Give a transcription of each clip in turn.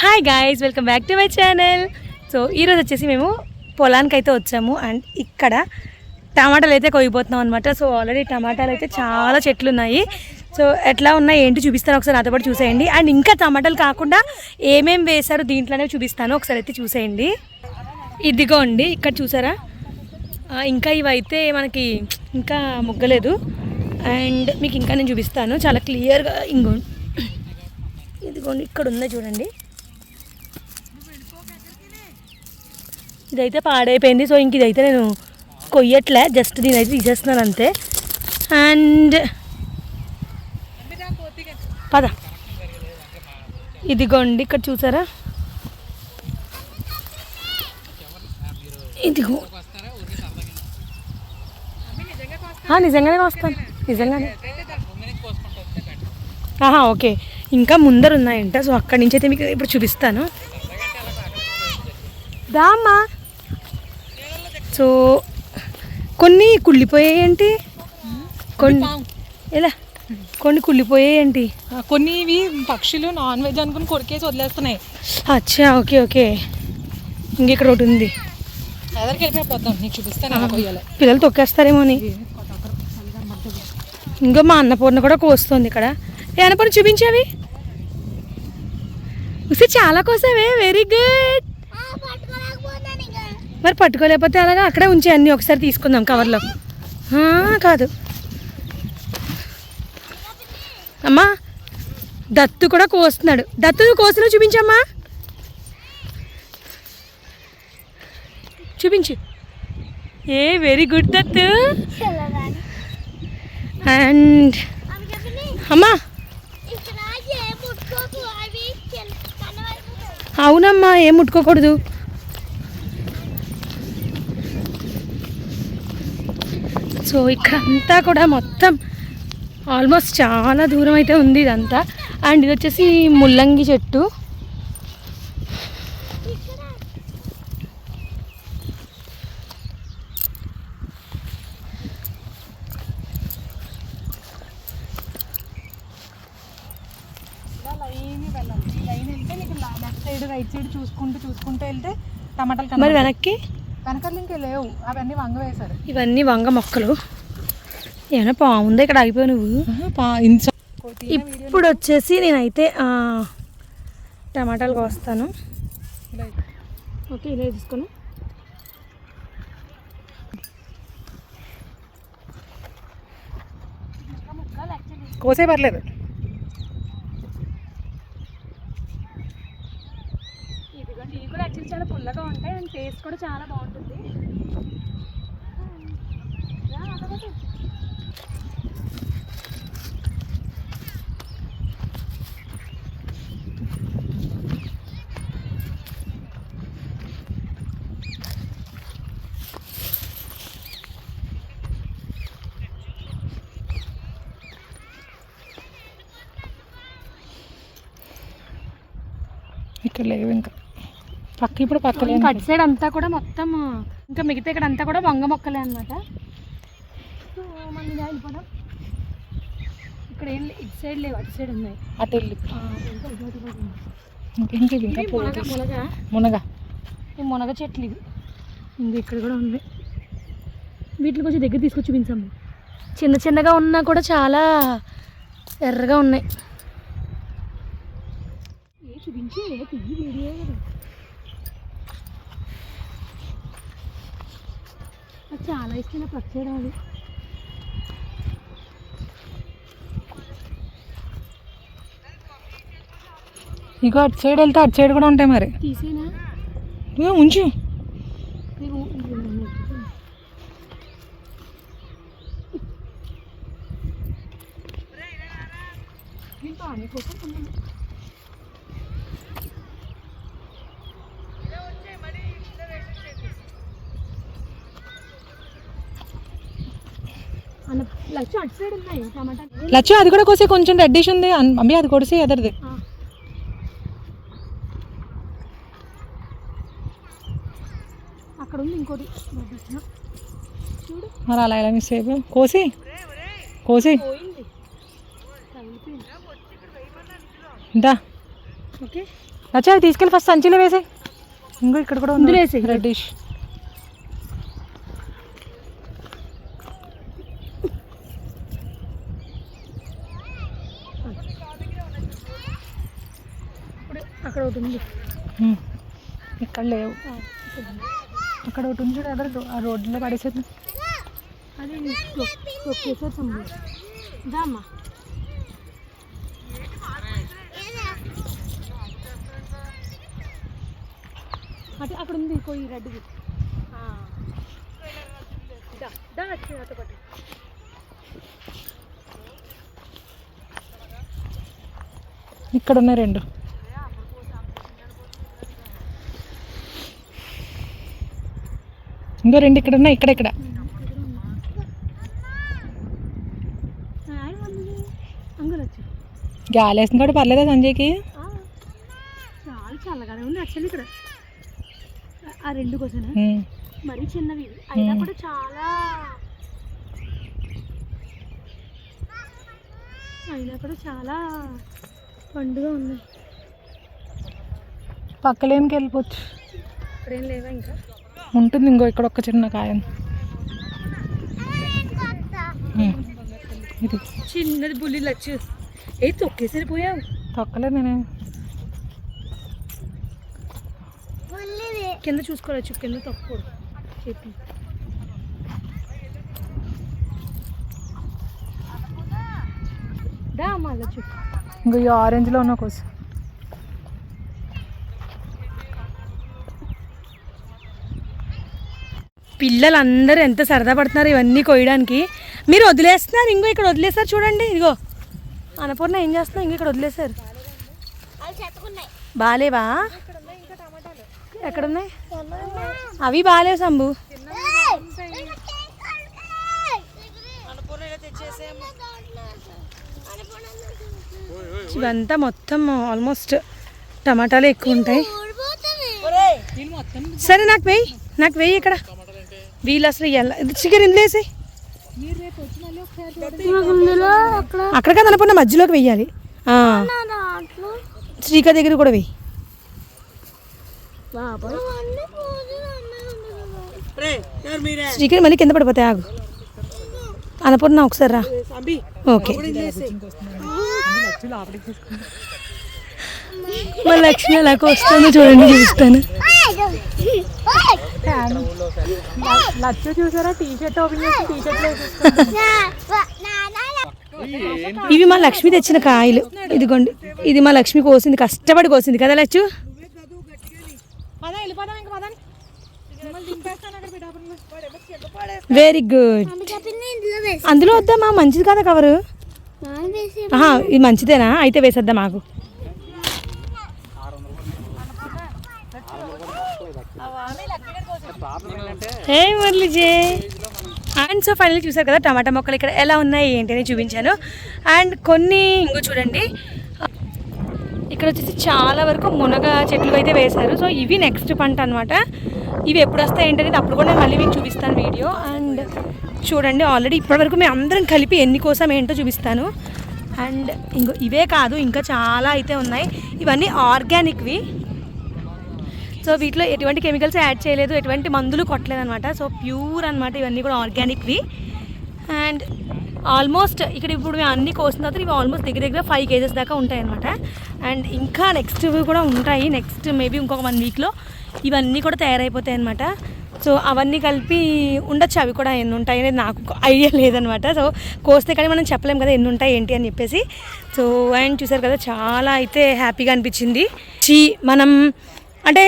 Hi guys welcome back to my channel so ఈరోజు వచ్చేసి మేము పొలానికి అయితే వచ్చాము అండ్ ఇక్కడ టమాటాలు అయితే కొయ్యిపోతున్నాం అనమాట సో ఆల్రెడీ టమాటాలు అయితే చాలా చెట్లు ఉన్నాయి సో ఎట్లా ఉన్నాయి ఏంటి చూపిస్తాను. ఒకసారి నాతో పాటు చూసేయండి. అండ్ ఇంకా టమాటాలు కాకుండా ఏమేమి వేశారు దీంట్లోనే చూపిస్తాను. ఒకసారి అయితే చూసేయండి. ఇదిగోండి ఇక్కడ చూసారా? ఇంకా ఇవైతే మనకి ఇంకా ముగ్గలేదు. అండ్ మీకు ఇంకా నేను చూపిస్తాను. చాలా క్లియర్గా ఇంకో ఇదిగోండి ఇక్కడ ఉందా చూడండి. ఇదైతే పాడైపోయింది. సో ఇంక ఇదైతే నేను కొయ్యట్లే. జస్ట్ దీని అయితే తీసేస్తున్నాను అంతే. అండ్ పద. ఇదిగోండి ఇక్కడ చూసారా? ఇదిగో. నిజంగానే వస్తాను నిజంగానే. ఆహా ఓకే. ఇంకా ముందర ఉన్నాయంట. సో అక్కడి నుంచి అయితే మీకు ఇప్పుడు చూపిస్తాను. దామ్మా. సో కొన్ని కుళ్ళిపోయాయంటి కొన్ని ఎలా? కొన్ని కుళ్ళిపోయాయంటి ఆ, కొన్ని ఇవి పక్షులు నాన్ వెజ్ అనుకుని కొరికేసి వదిలేస్తున్నాయి. అచ్చా ఓకే ఓకే. ఇంక ఇక్కడ ఒకటి ఉంది. పిల్లలు తొక్కేస్తారేమో అని. ఇంకో మా అన్నపూర్ణ కూడా కోస్తుంది ఇక్కడ. ఏ అన్నపూర్ణ చూపించేవి? ఉసి చాలా కోసావే. వెరీ గుడ్ మరి పట్టుకోలేకపోతే అలాగా అక్కడే ఉంచి అన్నీ ఒకసారి తీసుకుందాం కవర్లో. కాదు. అమ్మా దత్తు కూడా కోస్తున్నాడు. దత్తు కోసిన చూపించమ్మా. చూపించు. ఏ వెరీ గుడ్ దత్తు. అండ్ అమ్మా. అవునమ్మా ఏం ముట్టుకోకూడదు. సో ఇక్కడ అంతా కూడా మొత్తం ఆల్మోస్ట్ చాలా దూరం అయితే ఉంది ఇదంతా. అండ్ ఇది వచ్చేసి ముల్లంగి చెట్టు. లైన్ వెళ్ళాలి లైన్ వెళ్తే నీకు లెఫ్ట్ సైడ్ రైట్ సైడ్ చూసుకుంటూ చూసుకుంటూ వెళ్తే టమాటాలు మరి. వెనక్కి? వెనకాల ఇంకా లేవు. అవన్నీ వంగ వేశారు ఇవన్నీ వంగ మొక్కలు. ఏమైనా బాగుందా ఇక్కడ ఆగిపోయావు నువ్వు. ఇప్పుడు వచ్చేసి నేనైతే ఆ, టమాటాలు కోస్తాను. ఓకే ఇలా తీసుకొని. కోసే పర్లేదు. ఇదిగోండి ఇవి కూడా యాక్చువల్లీ చాలా పుల్లగా ఉంటాయి. అండ్ టేస్ట్ కూడా చాలా ఇక్కడ లేవు ఇంకా. పక్క ఇప్పుడు పక్కలే ఇంకా అటు సైడ్ అంతా కూడా మొత్తం ఇంకా మిగతా ఇక్కడ అంతా కూడా వంగ మొక్కలే అనమాట ఇక్కడ ఏం ఇటు సైడ్ లేవు అటు సైడ్ ఉన్నాయి. అటు వెళ్ళి. ఇంకా. ఇంకా మునగ మునగ. ఈ మునగ చెట్లు ఇవి. ఇంకా ఇక్కడ కూడా ఉన్నాయి. వీటిని కొంచెం దగ్గర తీసుకొచ్చి చూపించాము చిన్న చిన్నగా ఉన్నా కూడా చాలా ఎర్రగా ఉన్నాయి. చూపించి ఏ తియ్యి వీడియో కదా నాకు చాలా ఇష్టం అది ఇగో అటు సైడ్ వెళ్తే అటు సైడ్ కూడా ఉంటాయి మరి. తీసేనా? ఉంచు నీకు అన్న లక్ష్యం అటు సైడ్ ఉన్నాయి టమాటా లచ్చు అది కూడా కోసే కొంచెం రెడ్డిష్ ఉంది. అమ్మి అది కొడిసి ఎదరిది. అక్కడ ఉంది ఇంకోటి. మరి అలా ఎలా మిస్ అయిపో కోసి. కోసి. ఇందా ఓకే. అవి తీసుకెళ్ళి ఫస్ట్ సంచిలో వేసాయి. ఇంకో ఇక్కడ కూడా వేసేయ్. రెడ్డిష్ ఇప్పుడు అక్కడ ఒకటి ఉంది. ఇక్కడ లేవు. అక్కడ ఒకటి ఉంది చూడు అక్కడ ఆ రోడ్లో పడేసేది. అది ఒకేసారి అటు అక్కడ ఉంది పోయి పాటు. ఇక్కడ ఉన్నాయి రెండు. ఇంకో రెండు ఇక్కడ ఉన్నాయి ఇక్కడ ఇక్కడ. గాలి వేసిన కూడా పర్లేదా సంజయ్కి? చాలా చల్లగానే ఉంది యాక్చువల్లీ ఇక్కడ. ఆ- రెండు కోసం ఉమ్. మరీ చిన్నవి. అయినా. కూడా చాలా. అయినా కూడా చాలా పండుగ ఉన్నాయి పక్కలేనికి వెళ్ళిపోవచ్చు. ఇప్పుడేం లేవా ఇంకా? ఉంటుంది ఇంకో ఇక్కడ ఒక్క చిన్న కాయ. ఇది. చిన్నది బుల్లి లచ్చు. ఏ తొక్కేసరి పోయావు? తొక్కలేదు నేను. కింద చూసుకోవచ్చు కింద తొక్కకూడదు చెప్పి. దా లచ్చు ఇంకో ఈ ఆరెంజ్లో ఉన్న కోసం. పిల్లలు అందరూ ఎంత సరదా పడుతున్నారు ఇవన్నీ కొయ్యడానికి. మీరు వదిలేస్తున్నారు ఇంకో ఇక్కడ వదిలేసారు చూడండి ఇదిగో. అన్నపూర్ణ ఏం చేస్తున్నా ఇంకో ఇక్కడ వదిలేసారు బాలేవా? ఎక్కడున్నాయి? అవి బాలేవు సంబు. ఇవంతా మొత్తం ఆల్మోస్ట్ టమాటాలు ఎక్కువ ఉంటాయి. సరే నాకు వెయ్యి నాకు వెయ్యి ఇక్కడ. వీళ్ళు అసలు ఎలా చికెన్ ఎందులేసి అక్కడ కదా మధ్యలోకి వెయ్యాలి. ఆ. శ్రీకా దగ్గర కూడా వెయ్యి. శ్రీకర్ మళ్ళీ కింద పడిపోతాయి ఆగు. అనపూర్ణ ఒకసారి రా. ఓకే. మా లక్ష్మి ఎలా వస్తుందో చూడండి చూస్తాను లచ్చు చూసారా? టీ షర్ట్ ఓపెన్ చేసి టీ షర్ట్ ఇవి మా లక్ష్మి తెచ్చిన కాయలు. ఇదిగోండి. ఇది మా లక్ష్మి కోసింది. కష్టపడి కోసింది కదా లచ్చు? వెరీ గుడ్ అందులో వద్దామా మంచిది కదా కవరు ఆహా ఇది మంచిదేనా? అయితే వేసేద్దాం మాకు. హే మురళిజే. అండ్ సో ఫైనల్ చూసారు కదా టమాటా మొక్కలు ఇక్కడ ఎలా ఉన్నాయి ఏంటి అని చూపించాను. అండ్ కొన్ని ఇంకో చూడండి. ఇక్కడ వచ్చేసి చాలా వరకు మునగ చెట్లు అయితే వేశారు. సో ఇవి నెక్స్ట్ పంట అనమాట ఇవి ఎప్పుడు వస్తాయి ఏంటనేది అప్పుడు కూడా నేను మళ్ళీ మీకు చూపిస్తాను వీడియో. అండ్ చూడండి ఆల్రెడీ ఇప్పటివరకు మేము అందరం కలిపి ఎన్ని కోసం ఏంటో చూపిస్తాను. అండ్ ఇంకో ఇవే కాదు ఇంకా చాలా అయితే ఉన్నాయి. ఇవన్నీ ఆర్గానిక్వి సో వీటిలో ఎటువంటి కెమికల్స్ యాడ్ చేయలేదు ఎటువంటి మందులు కొట్టలేదు అనమాట సో ప్యూర్ అనమాట ఇవన్నీ కూడా ఆర్గానిక్వి. అండ్ ఆల్మోస్ట్ ఇక్కడ ఇప్పుడు మేము అన్ని కోసిన తర్వాత ఇవి ఆల్మోస్ట్ దగ్గర దగ్గర ఫైవ్ కేజెస్ దాకా ఉంటాయి అనమాట అండ్ ఇంకా నెక్స్ట్ కూడా ఉంటాయి. నెక్స్ట్ మేబీ ఇంకొక వన్ వీక్లో ఇవన్నీ కూడా తయారైపోతాయి అనమాట సో అవన్నీ కలిపి ఉండొచ్చు అవి కూడా ఎన్ని ఉంటాయి అనేది నాకు ఐడియా లేదనమాట సో కోస్తే కానీ మనం చెప్పలేం కదా ఎన్ని ఉంటాయి ఏంటి అని చెప్పేసి. సో అండ్ చూసారు కదా చాలా అయితే హ్యాపీగా అనిపించింది. చీ మనం అంటే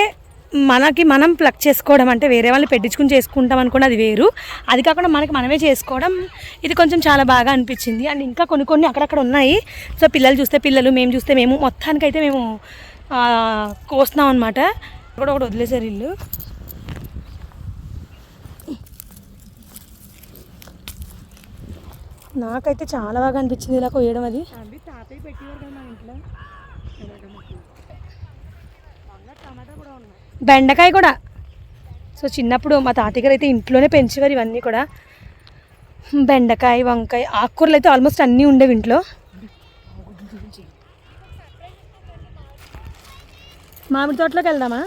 మనకి మనం ప్లక్ చేసుకోవడం అంటే వేరే వాళ్ళు పెట్టించుకుని చేసుకుంటాం అనుకోండి అది వేరు. అది కాకుండా మనకి మనమే చేసుకోవడం ఇది కొంచెం చాలా బాగా అనిపించింది. అండ్ ఇంకా కొన్ని కొన్ని అక్కడక్కడ ఉన్నాయి. సో పిల్లలు చూస్తే పిల్లలు మేము చూస్తే మేము మొత్తానికైతే మేము కోస్తున్నాం అనమాట ఒకటి ఒకటి వదిలేసారు ఇల్లు. నాకైతే చాలా బాగా అనిపించింది ఇలా కొయ్యడం అది. తాతయ్య పెట్టేవారు కదా మా ఇంట్లో. బెండకాయ కూడా. సో చిన్నప్పుడు మా తాతయ్య గారు అయితే ఇంట్లోనే పెంచేవారు ఇవన్నీ కూడా. బెండకాయ వంకాయ ఆకుకూరలు అయితే ఆల్మోస్ట్ అన్నీ ఉండేవి ఇంట్లో. మామిడి తోటలోకి వెళ్దామా?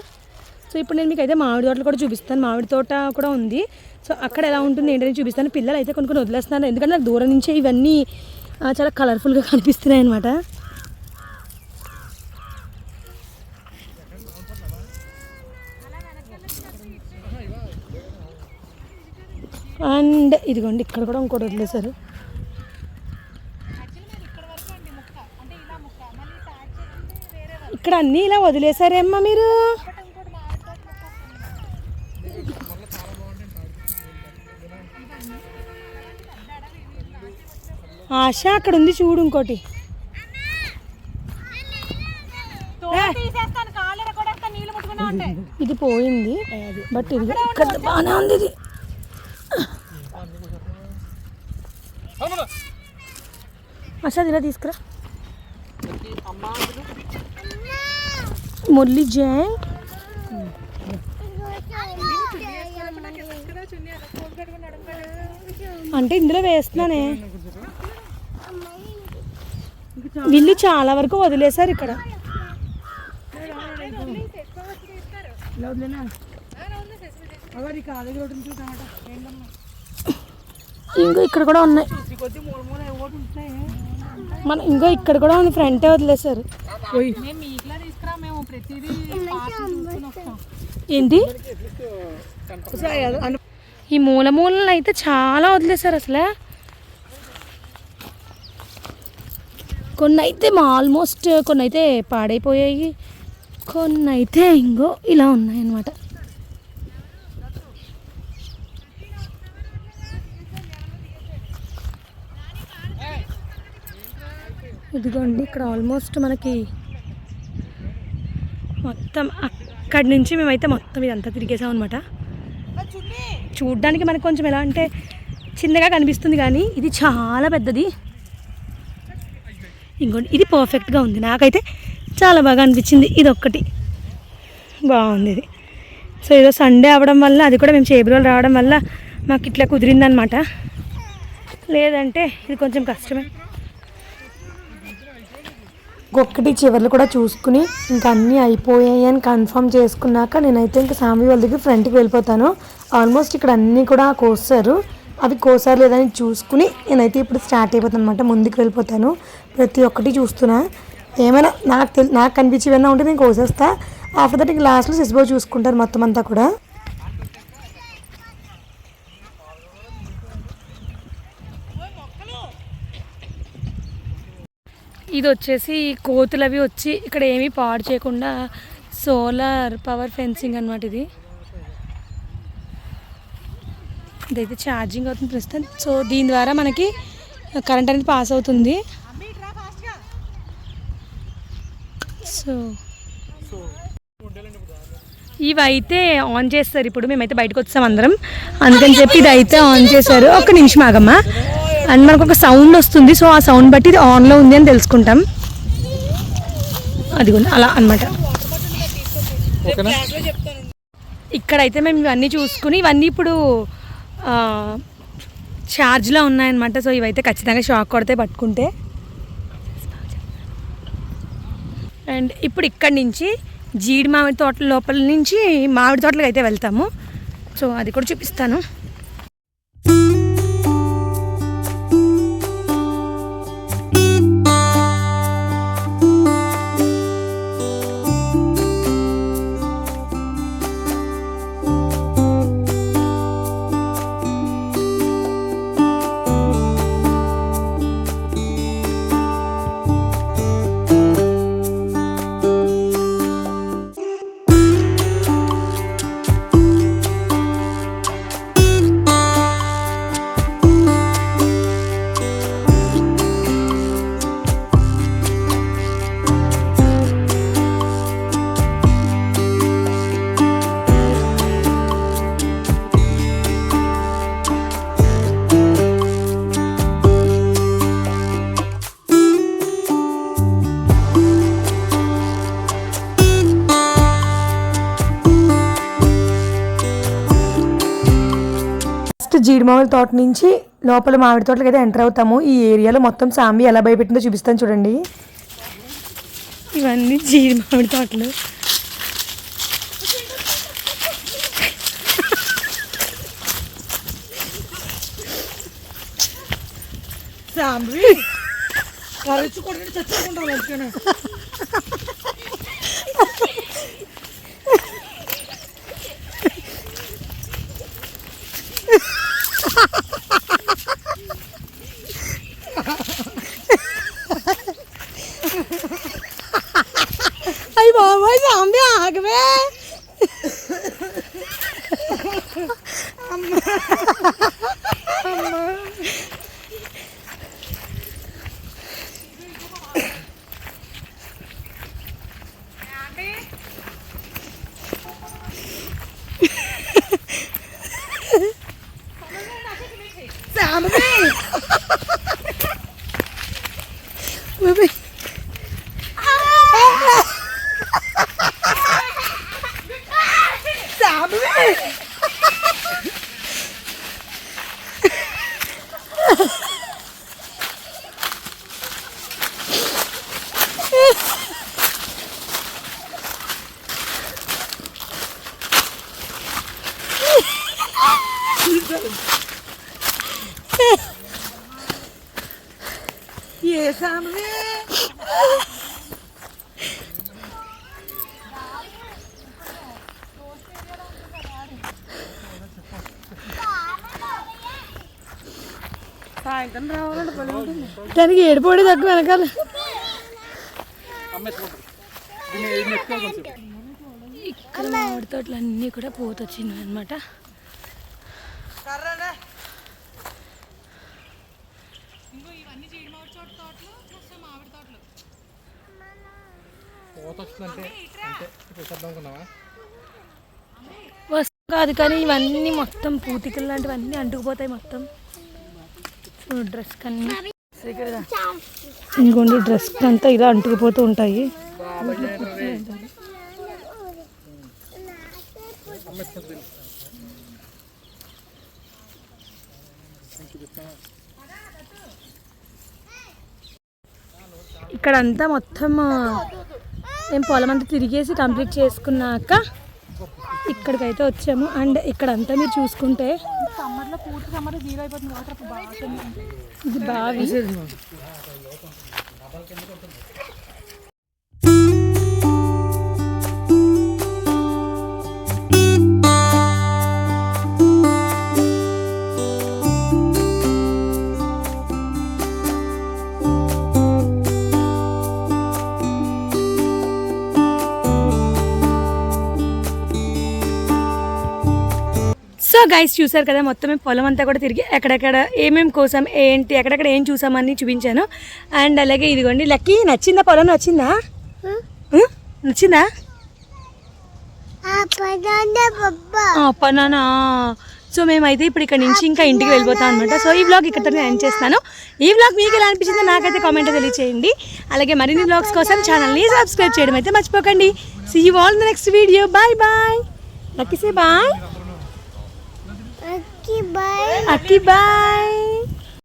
సో ఇప్పుడు నేను మీకు అయితే మామిడి తోటలు కూడా చూపిస్తాను. మామిడి తోట కూడా ఉంది. సో అక్కడ ఎలా ఉంటుంది ఏంటని చూపిస్తాను. పిల్లలు అయితే కొన్ని కొన్ని వదిలేస్తున్నారు. ఎందుకంటే నాకు దూరం నుంచే ఇవన్నీ చాలా కలర్ఫుల్గా కనిపిస్తున్నాయి అనమాట అండ్ ఇదిగోండి ఇక్కడ కూడా ఇంకోటి వదిలేశారు. ఇక్కడ అన్నీ ఇలా వదిలేశారేమ్మా మీరు? ఆశ అక్కడ ఉంది చూడు ఇంకోటి. ఇది పోయింది. బట్ ఇది ఇక్కడ బాగానే ఉంది ఇది. అది ఇలా తీసుకురా. మురళి జైన్ అంటే ఇందులో వేస్తున్నానే. వీళ్ళు చాలా వరకు వదిలేశారు ఇక్కడ. ఇంకో ఇక్కడ కూడా ఉన్నాయి. మన ఇంకో ఇక్కడ కూడా ఉంది ఫ్రంటే వదిలేశారు. ఏంటి? ఈ మూల మూలలు అయితే చాలా వదిలేశారు అసలు. కొన్ని అయితే ఆల్మోస్ట్ కొన్ని అయితే పాడైపోయాయి. కొన్ని అయితే ఇంకో ఇలా ఉన్నాయి ఇదిగోండి ఇక్కడ ఆల్మోస్ట్ మనకి మొత్తం అక్కడి నుంచి మేమైతే మొత్తం ఇదంతా తిరిగేసాం అనమాట చూడ్డానికి మనకు కొంచెం ఎలా అంటే చిన్నగా కనిపిస్తుంది కానీ ఇది చాలా పెద్దది. ఇంకోటి ఇది పర్ఫెక్ట్గా ఉంది. నాకైతే చాలా బాగా అనిపించింది. ఇది ఒక్కటి బాగుంది ఇది. సో ఏదో సండే అవడం వల్ల అది కూడా మేము చేబురోలు రావడం వల్ల మాకు ఇట్లా కుదిరిందనమాట లేదంటే ఇది కొంచెం కష్టమే. ఒక్కటి చివర్లు కూడా చూసుకుని ఇంకా అన్నీ అయిపోయాయి అని కన్ఫర్మ్ చేసుకున్నాక నేనైతే ఇంకా సామి వాళ్ళ దగ్గర ఫ్రంట్కి వెళ్ళిపోతాను. ఆల్మోస్ట్ ఇక్కడ అన్నీ కూడా కోస్తారు అవి కోసారు లేదని చూసుకుని నేనైతే ఇప్పుడు స్టార్ట్ అయిపోతాను అనమాట ముందుకు వెళ్ళిపోతాను. ప్రతి ఒక్కటి చూస్తున్నా. ఏమైనా నాకు తెలి నాకు కనిపించేవన్నా ఉంటే నేను కోసేస్తా. ఆఫ్టర్ దట్ ఇంక లాస్ట్లో సిస్బో చూసుకుంటారు మొత్తం అంతా కూడా. ఇది వచ్చేసి కోతులు అవి వచ్చి ఇక్కడ ఏమీ పాడు చేయకుండా సోలార్ పవర్ ఫెన్సింగ్ అనమాట ఇది. ఇదైతే ఛార్జింగ్ అవుతుంది ప్రస్తుతం. సో దీని ద్వారా మనకి కరెంట్ అనేది పాస్ అవుతుంది. సో ఇవైతే ఆన్ చేస్తారు. ఇప్పుడు మేమైతే బయటకు వచ్చాం అందరం. అందుకని చెప్పి ఇది అయితే ఆన్ చేశారు. ఒక నిమిషం ఆగమ్మా. అండ్ మనకు ఒక సౌండ్ వస్తుంది సో ఆ సౌండ్ బట్టి ఇది ఆన్లో ఉంది అని తెలుసుకుంటాం. అది అలా అన్నమాట. ఇక్కడైతే మేము ఇవన్నీ చూసుకుని ఇవన్నీ ఇప్పుడు ఛార్జ్లో ఉన్నాయన్నమాట. సో ఇవైతే ఖచ్చితంగా షాక్ కొడితే పట్టుకుంటే. అండ్ ఇప్పుడు ఇక్కడి నుంచి జీడి మామిడి తోటల లోపల నుంచి మామిడి తోటలకు అయితే వెళ్తాము. సో అది కూడా చూపిస్తాను. జీడిమావుల తోట నుంచి లోపల మామిడి తోటలకి అయితే ఎంటర్ అవుతాము. ఈ ఏరియాలో మొత్తం సాంబి ఎలా భయపెట్టిందో చూపిస్తాను చూడండి. ఇవన్నీ జీడి మామిడి తోటలు. సాంబి. ఏ ఉంటుంది దానికి ఏడుపోడి తక్కువ వెనకాల. ఇక్కడ మామిడి తోటలు అన్నీ కూడా పూత వచ్చినాయి అనమాట వస్తు కాదు కానీ ఇవన్నీ మొత్తం పూతికలు లాంటివన్నీ అంటుకుపోతాయి మొత్తం. చూడు డ్రెస్ కన్నీ. ఇంకోండి డ్రెస్ అంతా ఇలా అంటుకుపోతూ ఉంటాయి. ఇక్కడ అంతా మొత్తం మేము పొలం అంతా తిరిగేసి కంప్లీట్ చేసుకున్నాక ఇక్కడికైతే వచ్చాము. అండ్ ఇక్కడ అంతా మీరు చూసుకుంటే ఇది బావి. సో గైస్ చూసారు కదా మొత్తం పొలం అంతా కూడా తిరిగి ఎక్కడెక్కడ ఏమేం కోసం ఏంటి ఎక్కడెక్కడ ఏం చూసామని చూపించాను. అండ్ అలాగే ఇదిగోండి లక్కీ నచ్చిందా పొలం నచ్చిందా? ఉం? నచ్చిందా? పనానా సో మేమైతే ఇప్పుడు ఇక్కడ నుంచి ఇంకా ఇంటికి వెళ్ళిపోతాం అనమాట సో ఈ బ్లాగ్ ఇక్కడ ఎండ్ చేస్తాను ఈ బ్లాగ్ మీకు ఎలా అనిపించిందో నాకైతే కామెంట్ తెలియచేయండి. అలాగే మరిన్ని బ్లాగ్స్ కోసం ఛానల్ని సబ్స్క్రైబ్ చేయడం అయితే మర్చిపోకండి. See you all the next video bye bye Lucky say bye Akki bye